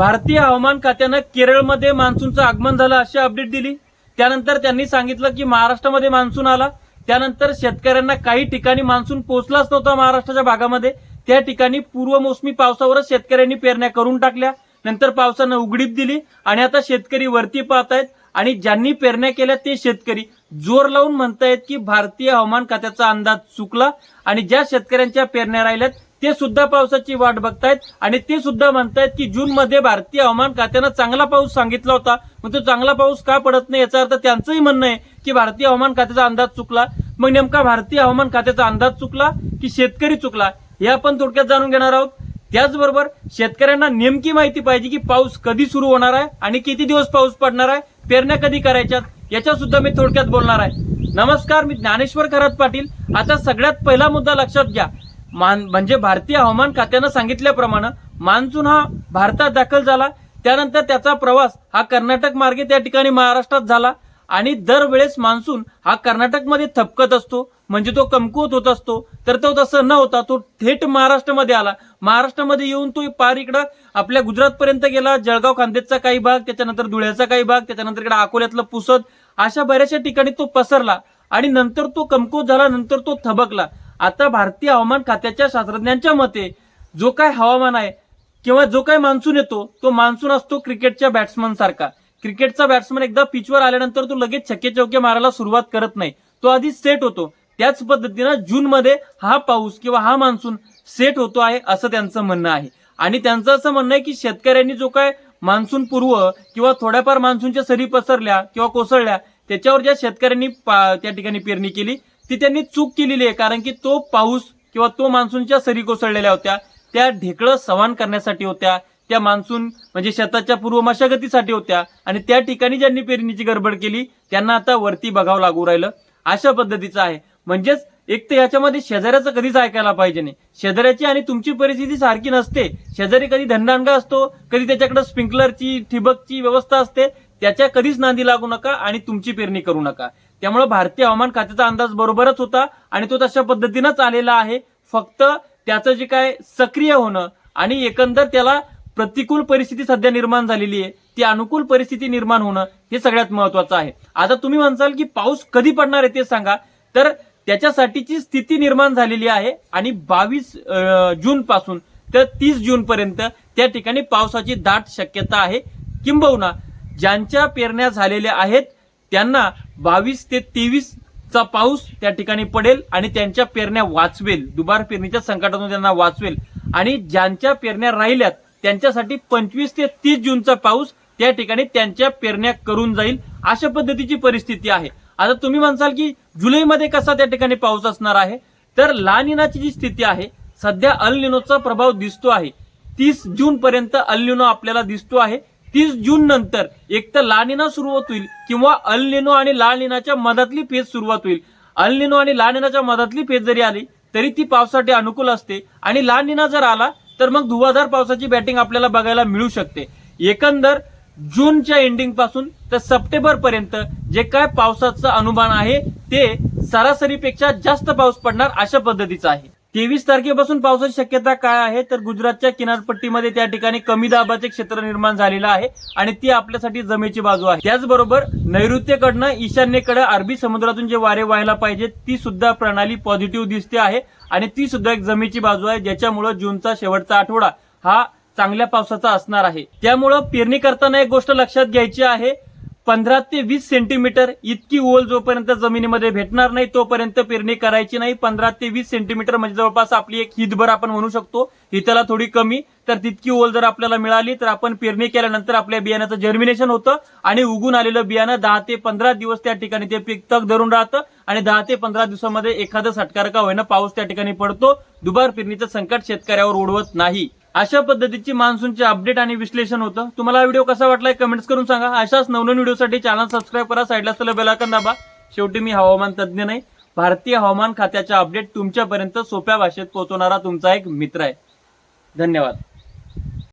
भारतीय हवामान खात्यानं केरळमध्ये मान्सूनचं आगमन झालं अशी अपडेट दिली. त्यानंतर त्यांनी सांगितलं की महाराष्ट्रामध्ये मान्सून आला. त्यानंतर शेतकऱ्यांना काही ठिकाणी मान्सून पोहोचलाच नव्हता महाराष्ट्राच्या भागामध्ये. त्या ठिकाणी पूर्वमोसमी पावसावरच शेतकऱ्यांनी पेरण्या करून टाकल्या. नंतर पावसानं उघडीप दिली आणि आता शेतकरी वरती पाहत आहेत आणि ज्यांनी पेरण्या केल्या ते शेतकरी. जोर लावून म्हणतायत की भारतीय हवामान खात्याचा अंदाज चुकला आणि ज्या शेतकऱ्यांच्या पेरण्या राहिल्यात ते सुद्धा पावसाची वाट बघतायत आणि ते सुद्धा म्हणतायत की जून मध्ये भारतीय हवामान खात्यानं चांगला पाऊस सांगितला होता. मग तो चांगला पाऊस का पडत नाही याचा अर्थ त्यांचंही म्हणणं आहे की भारतीय हवामान खात्याचा अंदाज चुकला. मग नेमका भारतीय हवामान खात्याचा अंदाज चुकला की शेतकरी चुकला? हे आपण थोडक्यात जाणून घेणार आहोत. त्याचबरोबर शेतकऱ्यांना नेमकी माहिती पाहिजे की पाऊस कधी सुरू होणार आहे आणि किती दिवस पाऊस पडणार आहे पेरण्या कधी करायच्यात याच्या सुद्धा मी थोडक्यात बोलणार आहे. नमस्कार मी ज्ञानेश्वर खरात पाटील. आता सगळ्यात पहिला मुद्दा लक्षात घ्या. मान म्हणजे भारतीय हवामान खात्यानं सांगितल्याप्रमाणे मान्सून हा भारतात दाखल झाला. त्यानंतर त्याचा प्रवास हा कर्नाटक मार्गे त्या ठिकाणी महाराष्ट्रात झाला. आणि दरवेळेस मान्सून हा कर्नाटकमध्ये थपकत असतो. म्हणजे तो कमकुवत होत असतो. तर तो तसं न होता तो थेट महाराष्ट्रामध्ये आला. महाराष्ट्रामध्ये येऊन तो पार इकडं आपल्या गुजरातपर्यंत गेला. जळगाव खांदेचा काही भाग त्याच्यानंतर धुळ्याचा काही भाग त्याच्यानंतर इकडे अकोल्यातलं पुसद अशा बऱ्याचशा ठिकाणी तो पसरला. आणि नंतर तो कमकुवत झाला नंतर तो थबकला. आता भारतीय हवामान खात्याच्या शास्त्रज्ञांच्या मते जो काय हवामान आहे किंवा जो काय मान्सून येतो तो मान्सून असतो क्रिकेटच्या बॅट्समन सारखा. क्रिकेटचा बॅट्समन एकदा पिचवर आल्यानंतर तो लगेच छक्के चौके मारायला सुरुवात करत नाही. तो आधी सेट होतो. त्याच पद्धतीनं जून मध्ये हा पाऊस किंवा हा मान्सून सेट होतो आहे असं त्यांचं म्हणणं आहे. आणि त्यांचं असं म्हणणं आहे की शेतकऱ्यांनी जो काय मान्सून पूर्व किंवा थोड्याफार मान्सूनच्या सरी पसरल्या किंवा कोसळल्या त्याच्यावर ज्या शेतकऱ्यांनी पा- त्या ठिकाणी पेरणी केली ती त्यांनी चूक केलेली आहे कारण की तो पाऊस किंवा तो मान्सूनच्या सरी कोसळलेल्या होत्या त्या ढेकळं सवान करण्यासाठी होत्या त्या मान्सून म्हणजे शेताच्या पूर्व मशागतीसाठी होत्या आणि त्या ठिकाणी ज्यांनी पेरणीची गडबड केली त्यांना आता वरती बघावं लागू राहिलं. अशा पद्धतीचं आहे. म्हणजेच एक तर याच्यामध्ये शेजाऱ्याचं कधीच ऐकायला पाहिजे नाही. शेजाऱ्याची आणि तुमची परिस्थिती सारखी नसते. शेजारी कधी धंदांगा असतो कधी त्याच्याकडे स्प्रिंकलरची ठिबकची व्यवस्था असते त्याच्या कधीच नांदी लागू नका आणि तुमची पेरणी करू नका. त्यामुळे भारतीय हवामान खात्याचा अंदाज बरोबरच होता आणि तो तशा पद्धतीनंच आलेला आहे. फक्त त्याचं जे काय सक्रिय होणं आणि एकंदर त्याला प्रतिकूल परिस्थिती सध्या निर्माण झालेली आहे. ती अनुकूल परिस्थिती निर्माण होणं हे सगळ्यात महत्वाचं आहे. आता तुम्ही म्हणसाल की पाऊस कधी पडणार आहे ते सांगा. तर त्याच्यासाठीची स्थिती निर्माण झालेली आहे आणि बावीस जून पासून तर तीस जून पर्यंत त्या ठिकाणी पावसाची दाट शक्यता आहे. किंबहुना ज्यांच्या पेरण्या झालेल्या आहेत त्यांना बावीस ते तेवीस चा पाऊस त्या ठिकाणी पडेल आणि त्यांच्या पेरण्या वाचवेल. दुबार पेरणीच्या संकटातून त्यांना वाचवेल. आणि ज्यांच्या पेरण्या राहिल्यात त्यांच्यासाठी पंचवीस ते तीस जूनचा पाऊस त्या ठिकाणी त्यांच्या पेरण्या करून जाईल अशा पद्धतीची परिस्थिती आहे. आता तुम्ही म्हणसाल की जुलैमध्ये कसा त्या ठिकाणी पाऊस असणार आहे? तर लानिनाची जी स्थिती आहे सध्या अल निनोचा प्रभाव दिसतो आहे. तीस जून पर्यंत अल निनो आपल्याला दिसतो आहे. तीस जून नंतर एक तर लानिना सुरुवात होईल किंवा अलनिनो आणि लालनिनाच्या मधातली फेज सुरुवात होईल. अलनिनो आणि लालनिनाच्या मधातली फेज जरी आली तरी ती पावसासाठी अनुकूल असते. आणि लालनिना जर आला तर मग धुवाधार पावसाची बॅटिंग आपल्याला बघायला मिळू शकते. एकंदर जूनच्या एंडिंगपासून तर सप्टेंबर पर्यंत जे काय पावसाचं अनुमान आहे ते सरासरीपेक्षा जास्त पाऊस पडणार अशा पद्धतीचं आहे. तेवीस तारखेपासून पावसाची शक्यता काय आहे? तर गुजरातच्या किनारपट्टीमध्ये त्या ठिकाणी कमी दाबाचे क्षेत्र निर्माण झालेलं आहे आणि ती आपल्यासाठी जमेची बाजू आहे. त्याचबरोबर नैऋत्येकडनं ईशान्येकडे अरबी समुद्रातून जे वारे व्हायला पाहिजे ती सुद्धा प्रणाली पॉझिटिव्ह दिसते आहे आणि ती सुद्धा एक जमेची बाजू आहे ज्याच्यामुळे जूनचा शेवटचा आठवडा हा चांगल्या पावसाचा असणार आहे. त्यामुळं पेरणी करताना एक गोष्ट लक्षात घ्यायची आहे पंधरा ते वीस सेंटीमीटर इतकी ओल जोपर्यंत जमिनीमध्ये भेटणार नाही तोपर्यंत पेरणी करायची नाही. पंधरा ते वीस सेंटीमीटर म्हणजे जवळपास आपली एक हितभर आपण म्हणू शकतो. हिताला थोडी कमी तर तितकी ओल जर आपल्याला मिळाली तर आपण पेरणी केल्यानंतर आपल्या बियाण्याचं जर्मिनेशन होतं आणि उगून आलेलं बियाणं दहा ते पंधरा दिवस त्या ठिकाणी ते पीक तग धरून राहतं आणि दहा ते पंधरा दिवसामध्ये एखादं सटकारका होईना पाऊस त्या ठिकाणी पडतो. दुबार पेरणीचं संकट शेतकऱ्यावर उडवत नाही. अशा पद्धतीची मान्सूनचे अपडेट आणि विश्लेषण होतं. तुम्हाला व्हिडिओ कसा वाटलाय कमेंट्स करून सांगा. अशाच नवनवीन व्हिडिओसाठी चॅनल सबस्क्राईब करा साईडला असलेलं बेलाकन दाबा. शेवटी मी हवामान तज्ज्ञ नाही. भारतीय हवामान खात्याच्या अपडेट तुमच्यापर्यंत सोप्या भाषेत पोहोचवणारा तुमचा एक मित्र आहे. धन्यवाद.